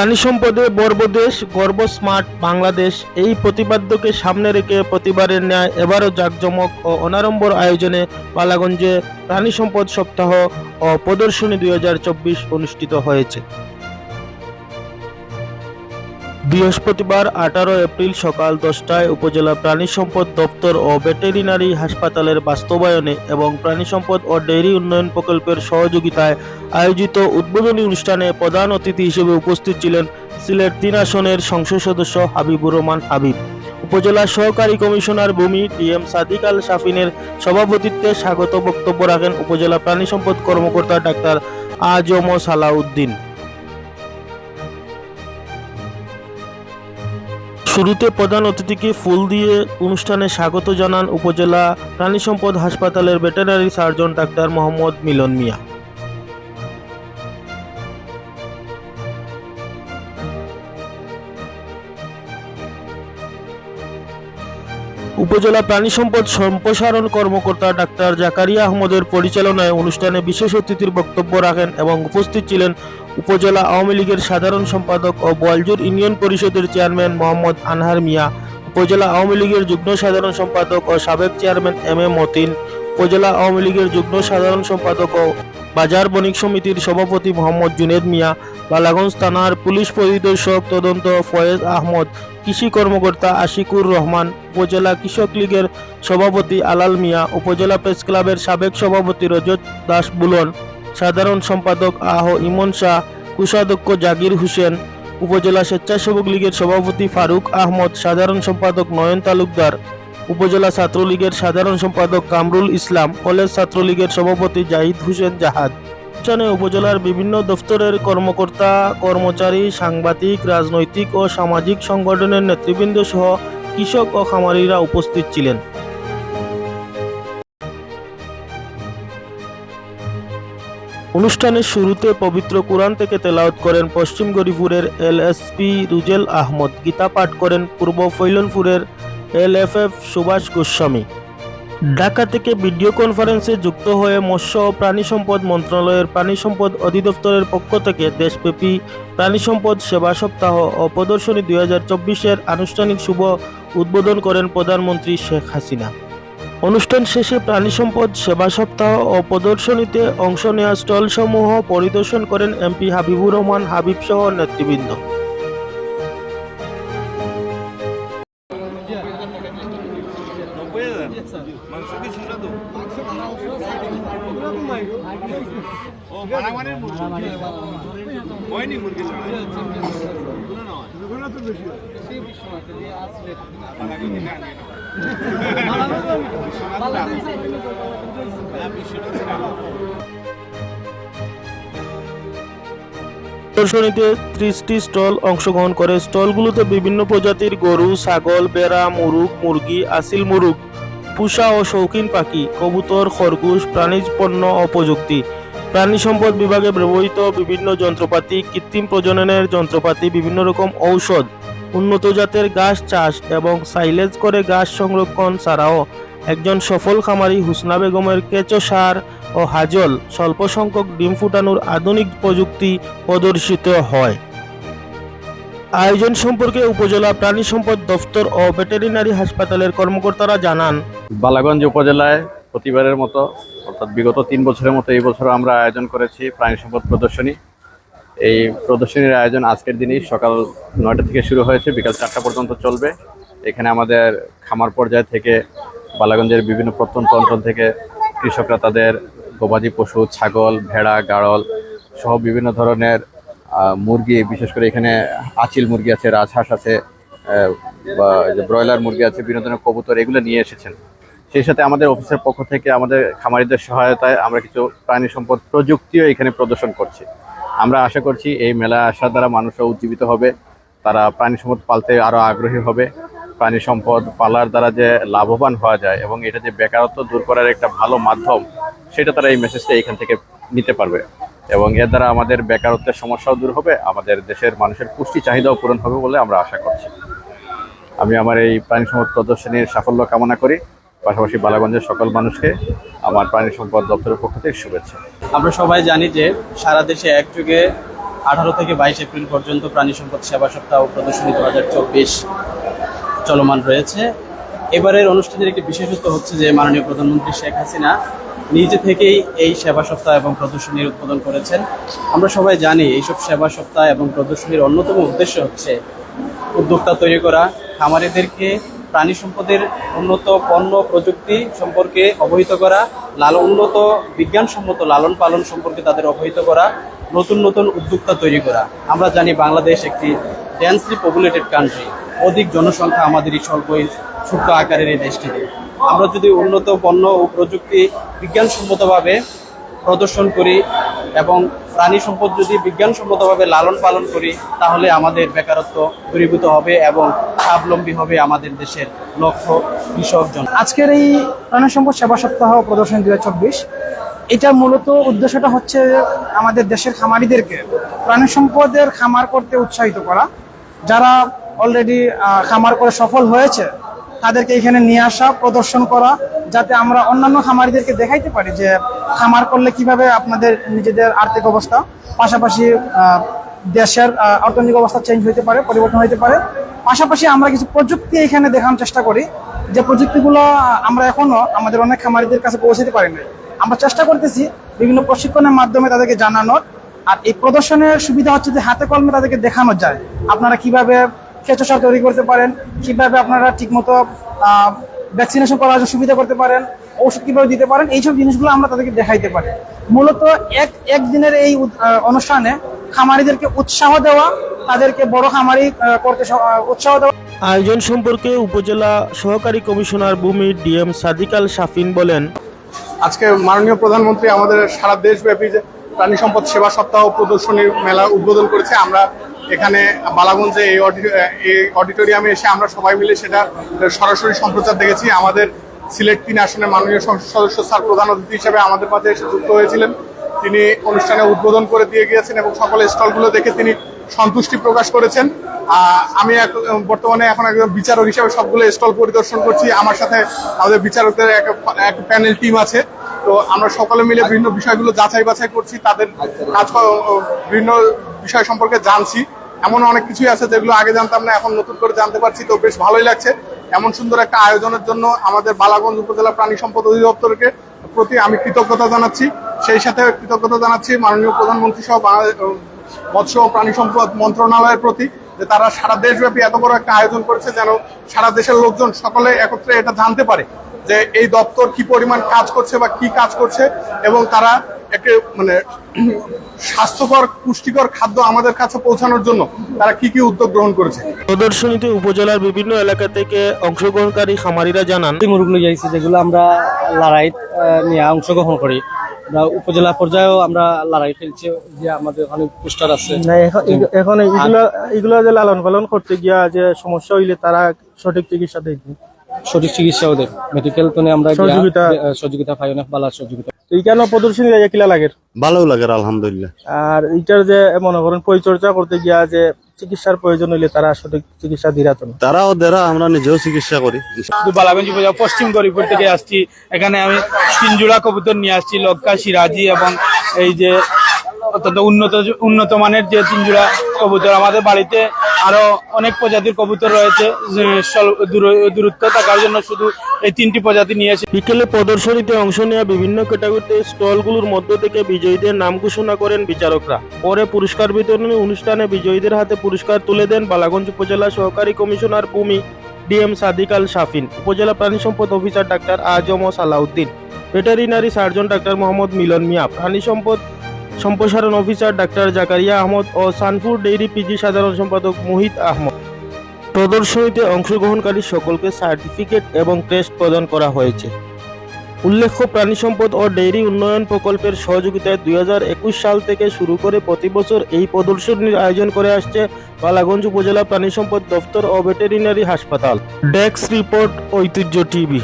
প্রাণী সম্পদে বর্বদেশ গর্ব স্মার্ট বাংলাদেশ। এই প্রতিপাদ্যকে সামনে রেখে প্রতিবারের ন্যায় এবারও জাঁকজমক ও অনারম্বর আয়োজনে পালাগঞ্জে প্রাণী সম্পদ সপ্তাহ ও প্রদর্শনী দুই হাজার চব্বিশ অনুষ্ঠিত হয়েছে। বৃহস্পতিবার আঠারো এপ্রিল সকাল দশটায় উপজেলা প্রাণী সম্পদ দপ্তর ও ভেটেরিনারি হাসপাতালের বাস্তবায়নে এবং প্রাণী সম্পদ ও ডেইরি উন্নয়ন প্রকল্পের সহযোগিতায় আয়োজিত উদ্বোধনী অনুষ্ঠানে প্রধান অতিথি হিসেবে উপস্থিত ছিলেন সিলেট তিন আসনের সংসদ সদস্য হাবিবুর রহমান হাবিব। উপজেলা সহকারী কমিশনার ভূমি ডিএম সাদিক আল শাফিনের সভাপতিত্বে স্বাগত বক্তব্য রাখেন উপজেলা প্রাণী সম্পদ কর্মকর্তা ডাক্তার আজম সালাউদ্দিন। শুরুতে প্রধান অতিথিকে ফুল দিয়ে অনুষ্ঠানে স্বাগত জানান উপজেলা প্রাণী সম্পদ হাসপাতালের veterinary surgeon doctor Mohammad Milon Mia. Upazila প্রাণী সম্পদ সম্প্রসারণ কর্মকর্তা ডাক্তার জাকারিয়া আহমদের পরিচালনায় অনুষ্ঠানে বিশেষ অতিথির বক্তব্য রাখেন এবং উপস্থিত ছিলেন উপজেলা আওয়ামী লীগের সাধারণ সম্পাদক ও বোয়ালজুর ইউনিয়ন পরিষদের চেয়ারম্যান মোহাম্মদ আনহার মিয়া, উপজেলা আওয়ামী লীগের যুগ্ম সাধারণ সম্পাদক ও সাবেক চেয়ারম্যান এম এ মতিন, উপজেলা আওয়ামী লীগের যুগ্ম সাধারণ সম্পাদক ও বাজার বণিক সমিতির সভাপতি মোহাম্মদ জুনেদ মিয়া বালাগঞ্জ থানার পুলিশ পরিদর্শক তদন্ত ফয়েজ আহমদ কৃষি কর্মকর্তা আশিকুর রহমান, উপজেলা কৃষক লীগের সভাপতি আলাল মিয়া, উপজেলা প্রেস ক্লাবের সাবেক সভাপতি রজত দাস বুলন, সাধারণ সম্পাদক আহ ইমন শাহ, কোষাধ্যক্ষ জাগির হোসেন, উপজেলা স্বেচ্ছাসেবক লীগের সভাপতি ফারুক আহমদ, সাধারণ সম্পাদক নয়ন তালুকদার, উপজেলা ছাত্রলীগের সাধারণ সম্পাদক কামরুল ইসলাম, কলেজ ছাত্রলীগের সভাপতি জাহিদ হোসেন জাহাদ। অনুষ্ঠানে উপজেলার বিভিন্ন দপ্তরের কর্মকর্তা, কর্মচারী, সাংবাদিক, রাজনৈতিক ও সামাজিক সংগঠনের নেতৃবৃন্দ সহ কৃষক ও খামারিরা উপস্থিত ছিলেন। অনুষ্ঠানের শুরুতে পবিত্র কোরআন থেকে তেলাওয়াত করেন পশ্চিম গরিপুরের এলএসপি রুজেল আহমদ, গীতা পাঠ করেন পূর্ব ফৈলনপুরের এলএফএফ সুভাষ গোস্বামী। ঢাকা থেকে ভিডিও কনফারেন্সে যুক্ত হয়ে মৎস্য ও প্রাণী সম্পদ মন্ত্রণালয়ের প্রাণী সম্পদ অধিদপ্তরের পক্ষ থেকে দেশব্যাপী প্রাণী সম্পদ সেবা সপ্তাহ ও প্রদর্শনী দুই হাজার চব্বিশের আনুষ্ঠানিক শুভ উদ্বোধন করেন প্রধানমন্ত্রী শেখ হাসিনা। অনুষ্ঠান শেষে প্রাণী সম্পদ সেবা সপ্তাহ ও প্রদর্শনীতে অংশ নেওয়া স্টলসমূহ পরিদর্শন করেন এমপি হাবিবুর রহমান, হাবিব সহ নেতৃবৃন্দ। মাংস কি ছিল তো ও মারামারির মুরগি। হয়নি মুরগি প্রদর্শনীতে ত্রিশটি স্টল অংশগ্রহণ করে। স্টলগুলোতে বিভিন্ন প্রজাতির গরু ছাগল বেড়া মুরুগ মুরগি আসিল মুরুগ পুষা ও শৌখিন পাখি, কবুতর, খরগোশ, প্রাণীজ পণ্য ও প্রযুক্তি। প্রাণী সম্পদ বিভাগে ব্যবহৃত বিভিন্ন যন্ত্রপাতি, কৃত্রিম প্রজননের যন্ত্রপাতি, বিভিন্ন রকম ঔষধ, উন্নত জাতের গাছ চাষ এবং সাইলেজ করে গাছ সংরক্ষণ ছাড়াও একজন সফল খামারি হুসনা বেগমের কেঁচো সার ও হাজল স্বল্প সংখ্যক ডিম ফুটানোর আধুনিক প্রযুক্তি প্রদর্শিত হয়। আয়োজন সম্পর্কে উপজেলা প্রাণী সম্পদ দফতর ও ভেটেরিনারি হাসপাতালের কর্মকর্তারা জানান। বালাগঞ্জ উপজেলায় প্রতিবারের মতো, অর্থাৎ বিগত তিন বছরের মতো এই বছর আমরা আয়োজন করেছি প্রাণী সম্পদ প্রদর্শনী। এই প্রদর্শনীর আয়োজন আজকের দিনই সকাল নয়টা থেকে শুরু হয়েছে, বিকাল চারটা পর্যন্ত চলবে। এখানে আমাদের খামার পর্যায় থেকে বালাগঞ্জের বিভিন্ন প্রত্যন্ত অঞ্চল থেকে কৃষকরা তাদের গবাদি পশু, ছাগল, ভেড়া, গাড়ল সহ বিভিন্ন ধরনের মুরগি, বিশেষ করে এখানে আচিল মুরগি আছে, রাজহাঁস আছে বা ব্রয়লার মুরগি আছে বিভিন্ন ধরনের কবুতর, এগুলো নিয়ে এসেছেন। সেই সাথে আমাদের অফিসের পক্ষ থেকে আমাদের খামারিদের সহায়তায় আমরা কিছু প্রাণী সম্পদ প্রযুক্তিও এখানে প্রদর্শন করছি। আমরা আশা করছি এই মেলা আসার দ্বারা মানুষও উজ্জীবিত হবে, তারা প্রাণী সম্পদ পালতে আরও আগ্রহী হবে। প্রাণী সম্পদ পালার দ্বারা যে লাভবান হওয়া যায় এবং এটা যে বেকারত্ব দূর করার একটা ভালো মাধ্যম, সেটা তারা এই মেসেজটা এখান থেকে নিতে পারবে। এবং এর দ্বারা আমাদের বেকারত্বের সমস্যাও দূর হবে, আমাদের দেশের মানুষের পুষ্টি চাহিদাও পূরণ হবে বলে আমরা আশা করছি। আমি আমার এই প্রাণী সম্পদ প্রদর্শনীর সাফল্য কামনা করি। পাশাপাশি বালাগঞ্জের সকল মানুষকে আমার প্রাণী সম্পদ দপ্তরের পক্ষ থেকে শুভেচ্ছা। আমরা সবাই জানি যে সারা দেশে একযোগে আঠারো থেকে বাইশ এপ্রিল পর্যন্ত প্রাণী সম্পদ সেবা সপ্তাহ প্রদর্শনী দু হাজার চব্বিশ চলমান রয়েছে। এবারের অনুষ্ঠানের একটি বিশেষত্ব হচ্ছে যে মাননীয় প্রধানমন্ত্রী শেখ হাসিনা নিজে থেকেই এই সেবা সপ্তাহ এবং প্রদর্শনীর উদ্বোধন করেছেন। আমরা সবাই জানি এইসব সেবা সপ্তাহ এবং প্রদর্শনীর অন্যতম উদ্দেশ্য হচ্ছে উদ্যোক্তা তৈরি করা, খামারিদেরকে প্রাণী সম্পদের উন্নত পণ্য প্রযুক্তি সম্পর্কে অবহিত করা, লাল, উন্নত বিজ্ঞানসম্মত লালন পালন সম্পর্কে তাদের অবহিত করা, নতুন নতুন উদ্যোক্তা তৈরি করা। আমরা জানি বাংলাদেশ একটি ডেন্সলি পপুলেটেড কান্ট্রি অধিক জনসংখ্যা আমাদের এই স্বল্প ছোট্ট আকারের এই দেশটিতে। আমরা যদি উন্নত পণ্য ও প্রযুক্তি বিজ্ঞানসম্মতভাবে প্রদর্শন করি এবং প্রাণী সম্পদ যদি বিজ্ঞানসম্মতভাবে লালন পালন করি, তাহলে আমাদের বেকারত্ব দূরীভূত হবে এবং স্বাবলম্বী হবে আমাদের দেশের লক্ষ কৃষকজন আজকের এই প্রাণী সম্পদ সেবা সপ্তাহ প্রদর্শনী চব্বিশ, এটা মূলত উদ্দেশ্যটা হচ্ছে আমাদের দেশের খামারিদেরকে প্রাণী সম্পদের খামার করতে উৎসাহিত করা। যারা অলরেডি খামার করে সফল হয়েছে তাদেরকে এখানে নিয়ে আসা, প্রদর্শন করা, যাতে আমরা অন্যান্য খামারিদেরকে দেখাইতে পারি যে খামার করলে কীভাবে আপনাদের নিজেদের আর্থিক অবস্থা, পাশাপাশি দেশের অর্থনৈতিক অবস্থা চেঞ্জ হতে পারে, পরিবর্তন হতে পারে। পাশাপাশি আমরা কিছু প্রযুক্তি এখানে দেখানোর চেষ্টা করি, যে প্রযুক্তিগুলো আমরা এখনও আমাদের অনেক খামারিদের কাছে পৌঁছাতে পারি না আমরা চেষ্টা করতেছি বিভিন্ন প্রশিক্ষণের মাধ্যমে তাদেরকে জানানোর, আর এই প্রদর্শনের সুবিধা হচ্ছে যে হাতে কলমে তাদেরকে দেখানো যায়। আপনারা কীভাবে কেঁচো সার তৈরি করতে পারেন কীভাবে আপনারা ঠিকমতো ভ্যাকসিনেশন করার সুবিধা করতে পারেন ওষুধ কীভাবে দিতে পারেন এইসব জিনিসগুলো আমরা তাদেরকে দেখাইতে পারি। মূলত এক একদিনের এই অনুষ্ঠানে খামারিদেরকে উৎসাহ দেওয়া তাদেরকে বড় খামারি করতে উৎসাহ দেওয়া। আয়োজন সম্পর্কে উপজেলা সহকারী কমিশনার ভূমি ডিএম সাদিক আল শাফিন বলেন আজকে মাননীয় প্রধানমন্ত্রী আমাদের সারা দেশব্যাপী যে প্রাণী সম্পদ সেবা সপ্তাহ প্রদর্শনী মেলা উদ্বোধন করেছে আমরা এখানে বালাগঞ্জে এই এই অডিটোরিয়ামে এসে আমরা সবাই মিলে সেটা সরাসরি সম্প্রচার দেখেছি। আমাদের সিলেট তিন আসনের মাননীয় সদস্য স্যার প্রধান অতিথি হিসেবে আমাদের মাঝে এসে যুক্ত হয়েছিলেন। তিনি অনুষ্ঠানে উদ্বোধন করে দিয়ে গিয়েছেন এবং সকল স্টলগুলো দেখে তিনি সন্তুষ্টি প্রকাশ করেছেন। আমি বর্তমানে এখন একজন বিচারক হিসেবে সবগুলো স্টল পরিদর্শন করছি। আমার সাথে আমাদের বিচারকদের এক প্যানেল টিম আছে। তো আমরা সকলে মিলে বিভিন্ন বিষয়গুলো যাচাই বাছাই করছি। তাদের কাজ বিভিন্ন বিষয় সম্পর্কে জানছি। এমন অনেক কিছুই আছে যেগুলো আগে জানতাম না, এখন নতুন করে জানতে পারছি, তো বেশ ভালোই লাগছে। এমন সুন্দর একটা আয়োজনের জন্য আমাদের বালাগঞ্জ উপজেলা প্রাণী সম্পদ অধিদপ্তরকে প্রতি আমি কৃতজ্ঞতা জানাচ্ছি। সেই সাথে কৃতজ্ঞতা জানাচ্ছি মাননীয় প্রধানমন্ত্রী সহ মৎস্য ও প্রাণী সম্পদ মন্ত্রণালয়ের প্রতি যে তারা সারা দেশব্যাপী এত বড় একটা আয়োজন করেছে যেন সারা দেশের লোকজন সকলে একত্রে এটা জানতে পারে যে এই দপ্তর কি পরিমাণ কাজ করছে বা কি কাজ করছে এবং তারা একটা মানে স্বাস্থ্যকর পুষ্টিকর খাদ্য আমাদের কাছে পৌঁছানোর জন্য তারা কি কি উদ্যোগ গ্রহণ করেছে? প্রদর্শনীতে উপজেলার বিভিন্ন এলাকা থেকে অংশগ্রহণকারী খামারিরা জানান এই মুরগগুলো যাইছে যেগুলো আমরা লড়াই নিয়ে অংশগ্রহণ করি। আমরা উপজেলা পর্যায়েও আমরা লড়াই খেলছি যে আমাদের ওখানে পোস্টার আছে। এখন এগ- এখন এগুলো এগুলো যে লালন পালন করতে গিয়া যে সমস্যা হইলে তারা সঠিক চিকিৎসা দেয় সঠিক চিকিৎসা ওদের। মেডিকেল তো আমরা সহযোগিতা- সহযোগিতা পাই অনেক ভালো সহযোগিতা। এইখানে প্রদর্শনী যায় কিলা লাগে? ভালো লাগে আলহামদুলিল্লাহ। আর এইটার যে মনে করেন পরিচর্যা করতে গিয়া যে চিকিৎসার প্রয়োজন হইলে তারা সঠিক চিকিৎসা দিরাত না। তারাও দেরা আমরা নিজেও চিকিৎসা করি। বালাগঞ্জ উপজেলা পশ্চিম গরিপুর থেকে আসছি। এখানে আমি কবুতর নিয়ে আসছি লক্কা সিরাজি এবং এই যে অত্যন্ত উন্নত উন্নত মানের যে তিন জোড়া কবুতর আমাদের বাড়িতে আরও অনেক প্রজাতির কবুতর রয়েছে দূরত্ব থাকার জন্য শুধু এই তিনটি প্রজাতি নিয়ে এসে বিকেলে প্রদর্শনীতে অংশ নেওয়া বিভিন্ন ক্যাটাগরিতে স্টলগুলোর মধ্য থেকে বিজয়ীদের নাম ঘোষণা করেন বিচারকরা। পরে পুরস্কার বিতরণী অনুষ্ঠানে বিজয়ীদের হাতে পুরস্কার তুলে দেন বালাগঞ্জ উপজেলা সহকারী কমিশনার ভূমি ডিএম সাদিক আল শাফিন, উপজেলা প্রাণী সম্পদ officer doctor Azam Salauddin, veterinary surgeon doctor Mohammad Milon Mia, প্রাণী সম্পদ সম্প্রসারণ অফিসার ডাক্তার জাকারিয়া আহমদ ও সানফুর ডেইরি পিজি সাধারণ সম্পাদক মোহিত আহমদ। প্রদর্শনীতে অংশগ্রহণকারী সকলকে সার্টিফিকেট এবং টেস্ট প্রদান করা হয়েছে। উল্লেখ্য, প্রাণী সম্পদ ও ডেইরি উন্নয়ন প্রকল্পের সহযোগিতায় দু হাজার একুশ সাল থেকে শুরু করে প্রতি বছর এই প্রদর্শনীর আয়োজন করে আসছে বালাগঞ্জ উপজেলা প্রাণী সম্পদ দফতর ও ভেটেরিনারি হাসপাতাল। Desk report, Aitihya TV.